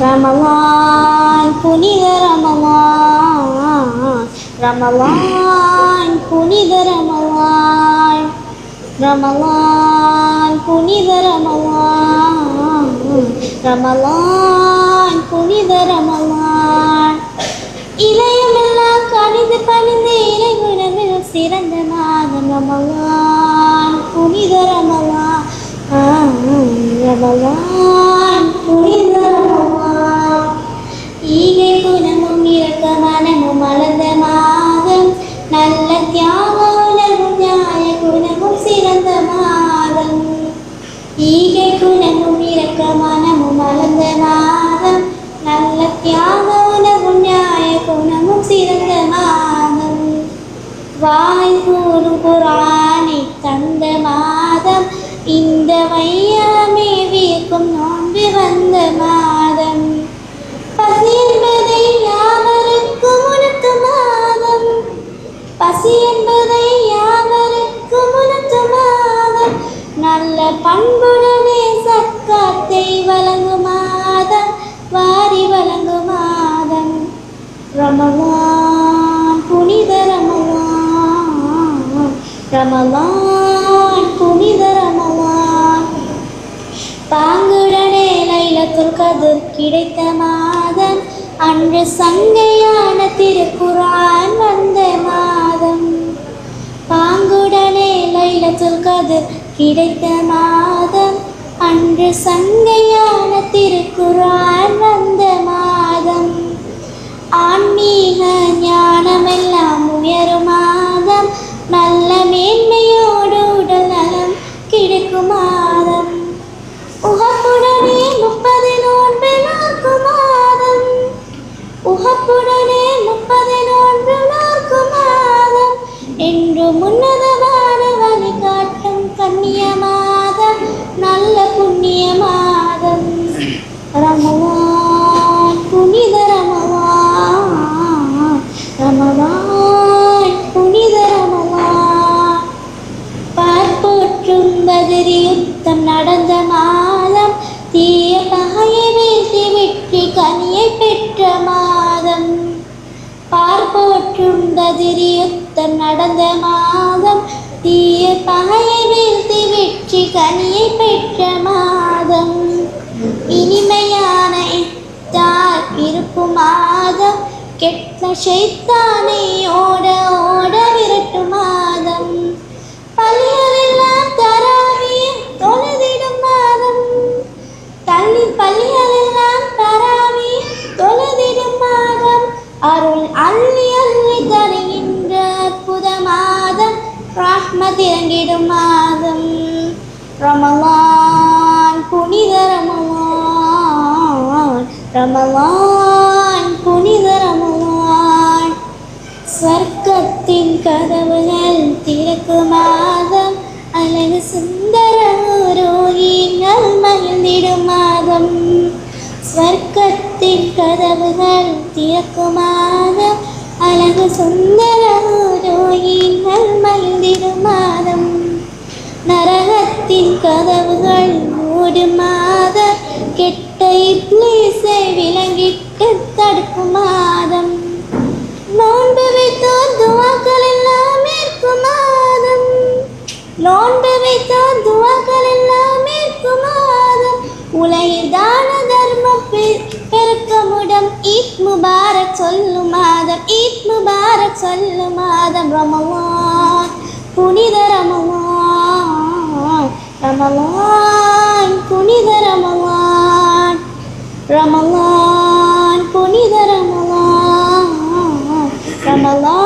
ரமலான் புனித ரமலான் ரமலான் புனித ரமலான் ரமலான் புனித ரமலான் ரமலான் புனித ரமலான் இளையமெல்லாம் கணிந்து பணிந்து இறைகுணமில் சிறந்த மாதம். ரமலான் புனித ரமலான் ஆ, ரமலான் வாய் கூறும் குரானை தந்த மாதம் இந்த வையமே வீக்கும் நோன்பு வந்த மாதம். பசியென்பதை என்பதை யாவருக்கும் உணர்த்த மாதம். பசி என்பதை யாவருக்கும் உனக்கு மாதம். நல்ல பண்புடனே சக்காத்தை வழங்கும் மாதம் வாரி வழங்கும் மாதம். ரமலான் ரமலான் புனித ரமலான். பாங்குடனே லைலத்துல் கதிர் கிடைத்த மாதம் அன்று சங்கையான திருக்குரான் வந்த மாதம். பாங்குடனே லைலத்துல் கதிர் கிடைத்த மாதம் அன்று சங்கையான திருக்குரான் கிடைக்கும் உகப்புடனே முப்பது நோன்பு நான்கும் மாதம் உகப்புடனே முப்பது நோன்பு நான்கும் மாதம் என்று முன்னதமான வழிகாட்டும் கண்ணிய மாதம் நல்ல புண்ணிய மாதம் ரமோ நடந்த மாதம் தீய பகையை வீழ்த்தி வெற்றி கனியை பெற்ற மாதம் பார்ப்போற்றும் பதிரி நடந்த மாதம் தீய பகையை வீழ்த்தி வெற்றி கனியை பெற்ற மாதம் இனிமையான இத்தார் இருக்கும் மாதம் கெட்ட சைத்தானை ஓட ஓட விரட்டும் ரஹ்மத் இறங்கிடும் மாதம். ரமலான் புனித ரமலான் ரமலான் புனித ரமலான். ஸ்வர்க்கத்தின் கதவுகள் திறக்கும் மாதம். அழகு சுந்தர ரோகிகள் மகிழ்ந்திடும் மாதம். ஸ்வர்க்கத்தின் கதவுகள் திறக்கும் மாதம். அழகு சுந்தர ரோகிகள் மகிழ்ந்திடும் மாதம். நரகத்தின் கதவுகள் மூடு மாத கெட்ட இப்ளீஸை விலங்கிட்டு தடுக்கும் மாதம். நோன்பு வைத்தோர் துவாக்கள் எல்லாம் ஏற்கும் மாதம். நோன்பு வைத்தோர் துவாக்கள் எல்லாம் ஏற்கும் மாதம். உலகில் தான தர்மம் பெருக்கமுடம் ஈத் முபாரக் சொல்லு மாதம் ஈத் முபாரக் சொல்லு மாதம் ரமவான். புனித ரமவான். ரமவான். புனித ரமவான். ரமவான். புனித ரமவான். ரமலான்